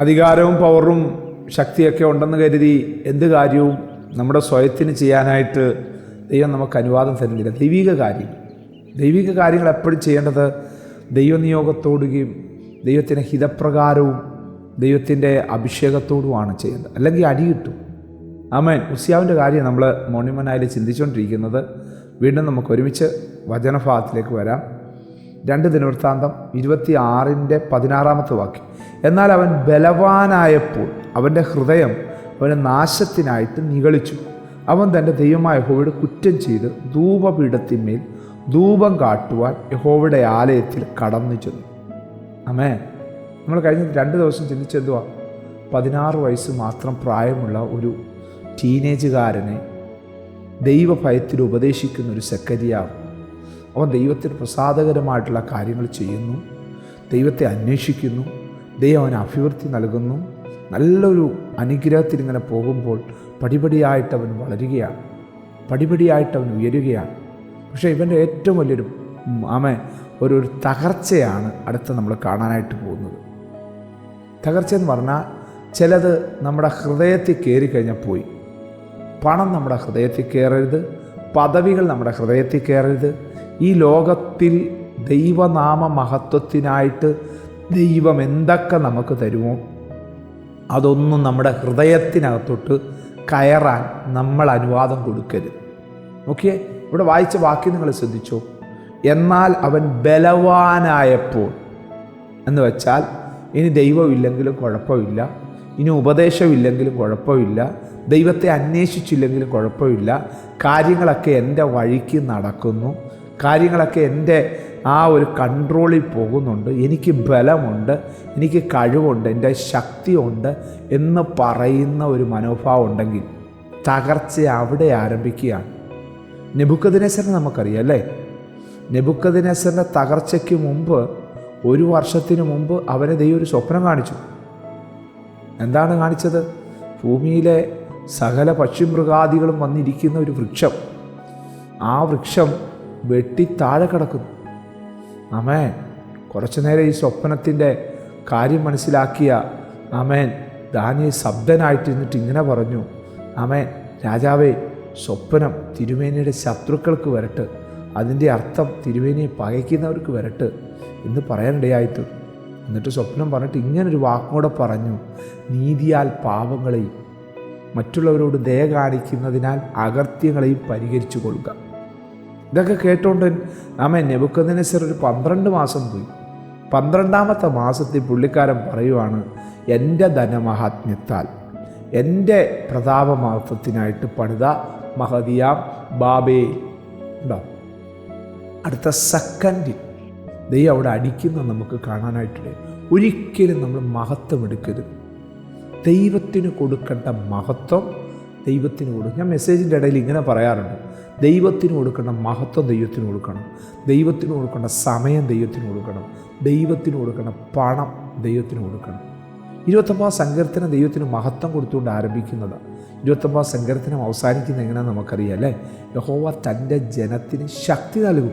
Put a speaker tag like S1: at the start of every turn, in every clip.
S1: അധികാരവും പവറും ശക്തിയൊക്കെ ഉണ്ടെന്ന് കരുതി എന്ത് കാര്യവും നമ്മുടെ സ്വയത്തിന് ചെയ്യാനായിട്ട് ദൈവം നമുക്ക് അനുവാദം തരുന്നില്ല. ദൈവിക കാര്യം ദൈവിക കാര്യങ്ങൾ എപ്പോഴും ചെയ്യേണ്ടത് ദൈവനിയോഗത്തോടുകയും ദൈവത്തിന്റെ ഹിതപ്രകാരവും ദൈവത്തിന്റെ അഭിഷേകത്തോടുമാണ് ചെയ്യേണ്ടത്. അല്ലെങ്കിൽ അടി ആമേൻ. ഉസിയാവിന്റെ കാര്യം നമ്മൾ മോണിമനായിൽ ചിന്തിച്ചുകൊണ്ടിരിക്കുന്നത്. വീണ്ടും നമുക്ക് ഒരുമിച്ച് വചനഭാഗത്തിലേക്ക് വരാം. രണ്ട് ദിനവൃത്താന്തം ഇരുപത്തി ആറിന്റെ പതിനാറാമത്തെ വാക്യം. എന്നാൽ അവൻ ബലവാനായപ്പോൾ അവന്റെ ഹൃദയം അവനെ നാശത്തിനായിട്ട് നിഗളിച്ചു. അവൻ തന്റെ ദൈവമായ യഹോവയുടെ കുറ്റം ചെയ്ത് ധൂപപീഠത്തിന്മേൽ ധൂപം കാട്ടുവാൻ യഹോവയുടെ ആലയത്തിൽ കടന്നു ചെന്നു. അമേ നമ്മൾ കഴിഞ്ഞ രണ്ട് ദിവസം ചിന്തിച്ചെന്തുവാ പതിനാറ് വയസ്സ് മാത്രം പ്രായമുള്ള ഒരു ടീനേജുകാരനെ ദൈവഭയത്തിൽ ഉപദേശിക്കുന്ന ഒരു സെക്കരിയാവ് അവൻ ദൈവത്തിന് പ്രസാദകരമായിട്ടുള്ള കാര്യങ്ങൾ ചെയ്യുന്നു. ദൈവത്തെ അന്വേഷിക്കുന്നു. ദൈവം അവന് അഭിവൃദ്ധി നൽകുന്നു. നല്ലൊരു അനുഗ്രഹത്തിൽ ഇങ്ങനെ പോകുമ്പോൾ പടിപടിയായിട്ട് അവൻ വളരുകയാണ്. പടിപടിയായിട്ട് അവൻ ഉയരുകയാണ്. പക്ഷേ ഇവന്റെ ഏറ്റവും വലിയൊരു ആമ ഒരു ഒരു തകർച്ചയാണ് അടുത്ത നമ്മൾ കാണാനായിട്ട് പോകുന്നത്. തകർച്ച എന്ന് പറഞ്ഞാൽ ചിലത് നമ്മുടെ ഹൃദയത്തിൽ കയറി കഴിഞ്ഞാൽ പോയി. പണം നമ്മുടെ ഹൃദയത്തിൽ കയറരുത്. പദവികൾ നമ്മുടെ ഹൃദയത്തിൽ കയറരുത്. ഈ ലോകത്തിൽ ദൈവനാമ മഹത്വത്തിനായിട്ട് ദൈവം എന്തൊക്കെ നമുക്ക് തരുമോ? അതൊന്നും നമ്മുടെ ഹൃദയത്തിനകത്തോട്ട് കയറാൻ നമ്മൾ അനുവാദം കൊടുക്കരുത്. ഓക്കെ? ഇവിടെ വായിച്ച വാക്യം നിങ്ങൾ ശ്രദ്ധിച്ചോ? എന്നാൽ അവൻ ബലവാനായപ്പോൾ. എന്ന് വെച്ചാൽ ഇനി ദൈവമില്ലെങ്കിലും കുഴപ്പമില്ല. ഇനി ഉപദേശമില്ലെങ്കിലും കുഴപ്പമില്ല. ദൈവത്തെ അന്വേഷിച്ചില്ലെങ്കിലും കുഴപ്പമില്ല. കാര്യങ്ങളൊക്കെ എന്റെ വഴിക്ക് നടക്കുന്നു. കാര്യങ്ങളൊക്കെ എന്റെ ആ ഒരു കൺട്രോളിൽ പോകുന്നുണ്ട്. എനിക്ക് ബലമുണ്ട്. എനിക്ക് കഴിവുണ്ട്. എന്റെ ശക്തിയുണ്ട് എന്ന് പറയുന്ന ഒരു മനോഭാവം ഉണ്ടെങ്കിൽ തകർച്ച അവിടെ ആരംഭിക്കുകയാണ്. നെബുക്കദിനേശ്വരനെ നമുക്കറിയാം അല്ലേ? നെബുക്കദിനേശ്വരന്റെ തകർച്ചയ്ക്ക് മുമ്പ് ഒരു വർഷത്തിന് മുമ്പ് അവനെ ദൈവം ഒരു സ്വപ്നം കാണിച്ചു. എന്താണ് കാണിച്ചത്? ഭൂമിയിലെ സകല പക്ഷിമൃഗാദികളും വന്നിരിക്കുന്ന ഒരു വൃക്ഷം. ആ വൃക്ഷം വെട്ടി താഴെ കിടക്കുന്നു. അമേൻ കുറച്ചു നേരം ഈ സ്വപ്നത്തിന്റെ കാര്യം മനസ്സിലാക്കിയ അമേൻ ദാനിയെ ശബ്ദനായിട്ടിരുന്നിട്ട് ഇങ്ങനെ പറഞ്ഞു അമേൻ രാജാവേ സ്വപ്നം തിരുമേനിയുടെ ശത്രുക്കൾക്ക് വരട്ട് അതിന്റെ അർത്ഥം തിരുമേനിയെ പകയ്ക്കുന്നവർക്ക് വരട്ട് എന്ന് പറയാനിടയായിട്ട്. എന്നിട്ട് സ്വപ്നം പറഞ്ഞിട്ട് ഇങ്ങനൊരു വാക്കോടെ പറഞ്ഞു നീതിയാൽ പാപങ്ങളെയും മറ്റുള്ളവരോട് ദയ കാണിക്കുന്നതിനാൽ അകർത്യങ്ങളെയും പരിഹരിച്ചു കൊള്ളുക. ഇതൊക്കെ കേട്ടോണ്ട് ആമേ നെബുക്കതിനെസർ ഒരു പന്ത്രണ്ട് മാസം പോയി. പന്ത്രണ്ടാമത്തെ മാസത്തിൽ പുള്ളിക്കാരൻ പറയുവാണ് എന്റെ ധനമഹാത്മ്യത്താൽ എന്റെ പ്രതാപമഹത്വത്തിനായിട്ട് പണിത മഹദിയാം ബാബേ. ഉണ്ടോ? അടുത്ത സെക്കൻഡിൽ ദൈവം അവിടെ അടിക്കുന്ന നമുക്ക് കാണാനായിട്ടുണ്ട്. ഒരിക്കലും നമ്മൾ മഹത്വം എടുക്കരുത്. ദൈവത്തിന് കൊടുക്കേണ്ട മഹത്വം ദൈവത്തിന് കൊടുക്കും ഞാൻ മെസ്സേജിന്റെ ഇടയിൽ ഇങ്ങനെ പറയാറുണ്ട്. ദൈവത്തിന് കൊടുക്കേണ്ട മഹത്വം ദൈവത്തിന് കൊടുക്കണം. ദൈവത്തിന് കൊടുക്കേണ്ട സമയം ദൈവത്തിന് കൊടുക്കണം. ദൈവത്തിന് കൊടുക്കേണ്ട പണം ദൈവത്തിന് കൊടുക്കണം. ഇരുപത്തൊമ്പതാം സങ്കീർത്തനം ദൈവത്തിന് മഹത്വം കൊടുത്തുകൊണ്ട് ആരംഭിക്കുന്നത്. ഇരുപത്തൊമ്പതാം സങ്കീർത്തനം അവസാനിക്കുന്ന എങ്ങനെയാണെന്ന് നമുക്കറിയാം അല്ലേ? യഹോവ തന്റെ ജനത്തിന് ശക്തി നൽകും.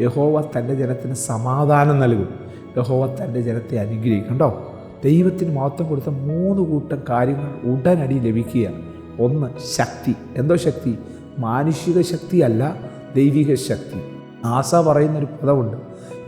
S1: യഹോവ തന്റെ ജനത്തിന് സമാധാനം നൽകും. യഹോവ തന്റെ ജനത്തെ അനുഗ്രഹിക്കും കണ്ടോ ദൈവത്തിന് മഹത്വം കൊടുത്ത മൂന്ന് കൂട്ടം കാര്യങ്ങൾ ഉടനടി ലഭിക്കുക. ഒന്ന് ശക്തി. എന്തോ ശക്തി? മാനുഷിക ശക്തിയല്ല ദൈവിക ശക്തി. ആസ പറയുന്നൊരു പദമുണ്ട്.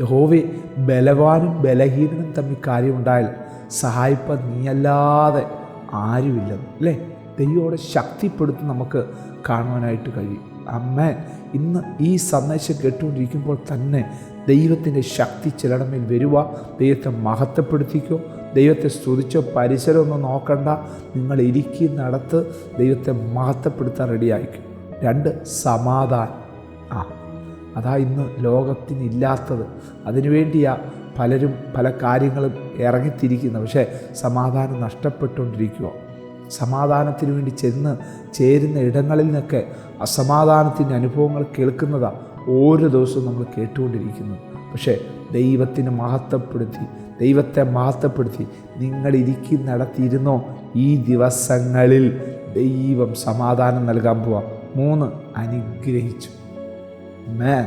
S1: യഹോവെ ബലവാനും ബലഹീനനും തമ്മിൽ കാര്യമുണ്ടായാൽ സഹായിപ്പ നീയല്ലാതെ ആരുമില്ലെന്ന് അല്ലേ? ദൈവോടെ ശക്തിപ്പെടുത്തി നമുക്ക് കാണുവാനായിട്ട് കഴിയും. അമ്മ ഇന്ന് ഈ സന്ദേശം കേട്ടുകൊണ്ടിരിക്കുമ്പോൾ തന്നെ ദൈവത്തിന്റെ ശക്തി ചിലടമേൽ വരുക ദൈവത്തെ മഹത്വപ്പെടുത്തിക്കോ ദൈവത്തെ സ്തുതിച്ചോ പരിസരമൊന്നും നോക്കണ്ട. നിങ്ങൾ ഇരിക്കുന്നിടത്ത് ദൈവത്തെ മഹത്വപ്പെടുത്താൻ റെഡിയായിരിക്കും രണ്ട് സമാധാനം. ആ അതാ ഇന്ന് ലോകത്തിനില്ലാത്തത്. അതിനുവേണ്ടിയാ പലരും പല കാര്യങ്ങളും ഇറങ്ങിത്തിരിക്കുന്നത്. പക്ഷേ സമാധാനം നഷ്ടപ്പെട്ടുകൊണ്ടിരിക്കുക സമാധാനത്തിന് വേണ്ടി ചെന്ന് ചേരുന്ന ഇടങ്ങളിൽ നിന്നൊക്കെ അസമാധാനത്തിന്റെ അനുഭവങ്ങൾ കേൾക്കുന്നതാണ് ഓരോ ദിവസവും നമ്മൾ കേട്ടുകൊണ്ടിരിക്കുന്നു പക്ഷേ ദൈവത്തിന് മഹത്വപ്പെടുത്തി ദൈവത്തെ മഹത്വപ്പെടുത്തി നിങ്ങൾ നടത്തിയിരുന്നോ ഈ ദിവസങ്ങളിൽ ദൈവം സമാധാനം നൽകാൻ പോവാം. മൂന്ന് അനുഗ്രഹിച്ചു. മേൻ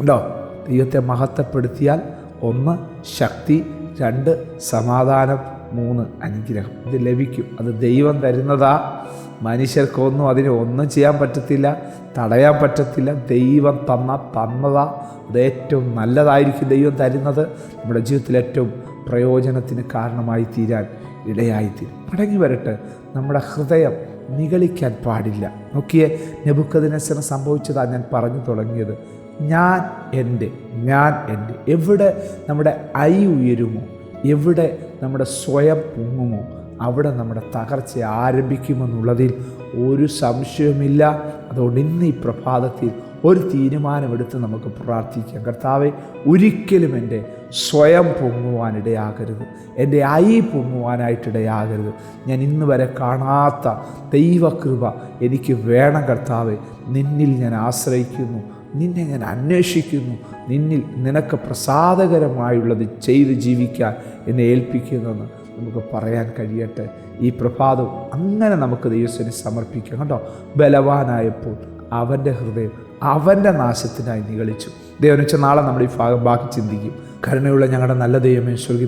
S1: ഉണ്ടോ? ദൈവത്തെ മഹത്വപ്പെടുത്തിയാൽ ഒന്ന് ശക്തി രണ്ട് സമാധാനം മൂന്ന് അനുഗ്രഹം. ഇത് ലഭിക്കും. അത് ദൈവം തരുന്നതാ. മനുഷ്യർക്കൊന്നും അതിനെ ഒന്നും ചെയ്യാൻ പറ്റത്തില്ല തടയാൻ പറ്റത്തില്ല. ദൈവം തന്ന തന്നതാ. അത് ഏറ്റവും നല്ലതായിരിക്കും ദൈവം തരുന്നത്. നമ്മുടെ ജീവിതത്തിൽ ഏറ്റവും പ്രയോജനത്തിന് കാരണമായി തീരാൻ ഇടയായിത്തീരും. മടങ്ങി വരട്ടെ. നമ്മുടെ ഹൃദയം നിഗളിക്കാൻ പാടില്ല. നോക്കിയേ നെബുക്കതിനസരം സംഭവിച്ചതാ ഞാൻ പറഞ്ഞു തുടങ്ങിയത്. ഞാൻ എന്റെ ഞാൻ എന്റെ. എവിടെ നമ്മുടെ ഐ ഉയരുമോ? എവിടെ നമ്മുടെ സ്വയം പൊങ്ങുമോ? അവിടെ നമ്മുടെ തകർച്ച ആരംഭിക്കുമെന്നുള്ളതിൽ ഒരു സംശയവുമില്ല. അതുകൊണ്ട് ഇന്ന് ഈ പ്രഭാതത്തിൽ ഒരു തീരുമാനമെടുത്ത് നമുക്ക് പ്രാർത്ഥിക്കാം. കർത്താവെ ഒരിക്കലും എന്റെ സ്വയം പൊങ്ങുവാനിടയാകരുത്. എന്റെ ഐ പൊങ്ങുവാനായിട്ടിടയാകരുത്. ഞാൻ ഇന്ന് വരെ കാണാത്ത ദൈവകൃപ എനിക്ക് വേണം കർത്താവെ. നിന്നിൽ ഞാൻ ആശ്രയിക്കുന്നു. നിന്നെ ഞാൻ അന്വേഷിക്കുന്നു. നിന്നിൽ നിനക്ക് പ്രസാദകരമായുള്ളത് ചെയ്ത് ജീവിക്കാൻ എന്നെ ഏൽപ്പിക്കുന്നെന്ന് നമുക്ക് പറയാൻ കഴിയട്ടെ. ഈ പ്രഭാതം അങ്ങനെ നമുക്ക് ദൈവസ്വനെ സമർപ്പിക്കാം കേട്ടോ. ബലവാനായപ്പോൾ അവന്റെ ഹൃദയം അവന്റെ നാശത്തിനായി നിഗളിച്ചു. ദൈവം വെച്ചാൽ നാളെ നമ്മൾ ഈ ഭാഗം ബാക്കി ചിന്തിക്കും. കരുണയുള്ള ഞങ്ങളുടെ നല്ല ദൈവമേ സ്വർഗി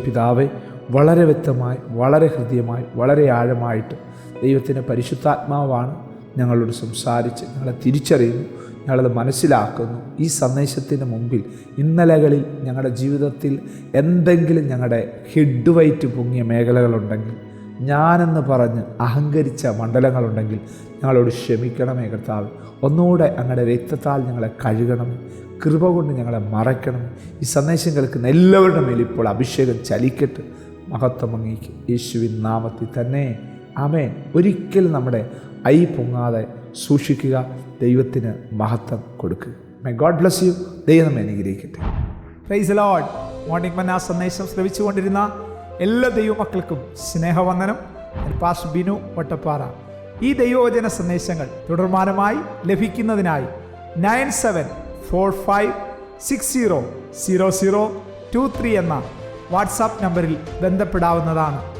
S1: വളരെ വ്യക്തമായി വളരെ ഹൃദ്യമായി വളരെ ആഴമായിട്ട് ദൈവത്തിന്റെ പരിശുദ്ധാത്മാവാണ് ഞങ്ങളോട് സംസാരിച്ച് ഞങ്ങളെ തിരിച്ചറിയുന്നു ഞങ്ങളത് മനസ്സിലാക്കുന്നു. ഈ സന്ദേശത്തിന് മുമ്പിൽ ഇന്നലകളിൽ ഞങ്ങളുടെ ജീവിതത്തിൽ എന്തെങ്കിലും ഞങ്ങളുടെ ഹെഡ് വൈറ്റ് പൊങ്ങിയ മേഖലകളുണ്ടെങ്കിൽ ഞാനെന്ന് പറഞ്ഞ് അഹങ്കരിച്ച മണ്ഡലങ്ങളുണ്ടെങ്കിൽ ഞങ്ങളോട് ക്ഷമിക്കണമേ കർത്താവ്. ഒന്നുകൂടെ അങ്ങയുടെ രക്തത്താൽ ഞങ്ങളെ കഴുകണം കൃപ കൊണ്ട് ഞങ്ങളെ മറയ്ക്കണം ഈ സന്ദേശം കേൾക്കുന്ന എല്ലാവരുടെ മേലും ഇപ്പോൾ അഭിഷേകം ചലിക്കട്ടെ. മഹത്വം അങ്ങേക്ക് യേശുവിൻ നാമത്തിൽ തന്നെ ആമേൻ. ഒരിക്കലും നമ്മുടെ ഐ പൊങ്ങാതെ സൂക്ഷിക്കുക ദൈവത്തിന് മഹത്വം കൊടുക്കുക. മൈ ഗോഡ് ബ്ലസ് യു ദൈവം അനുഗ്രഹിക്കട്ടെ.
S2: പ്രൈസ് ലോഡ് മോർണിംഗ് മന്ന സന്ദേശം ശ്രവിച്ചുകൊണ്ടിരുന്ന എല്ലാ ദൈവമക്കൾക്കും സ്നേഹവന്ദനം. പാസ് ബിനു ഒട്ടപ്പാറ. ഈ ദൈവവചന സന്ദേശങ്ങൾ തുടർമാനമായി ലഭിക്കുന്നതിനായി nine seven four five six zero zero zero two three എന്ന വാട്സാപ്പ് നമ്പറിൽ ബന്ധപ്പെടാവുന്നതാണ്.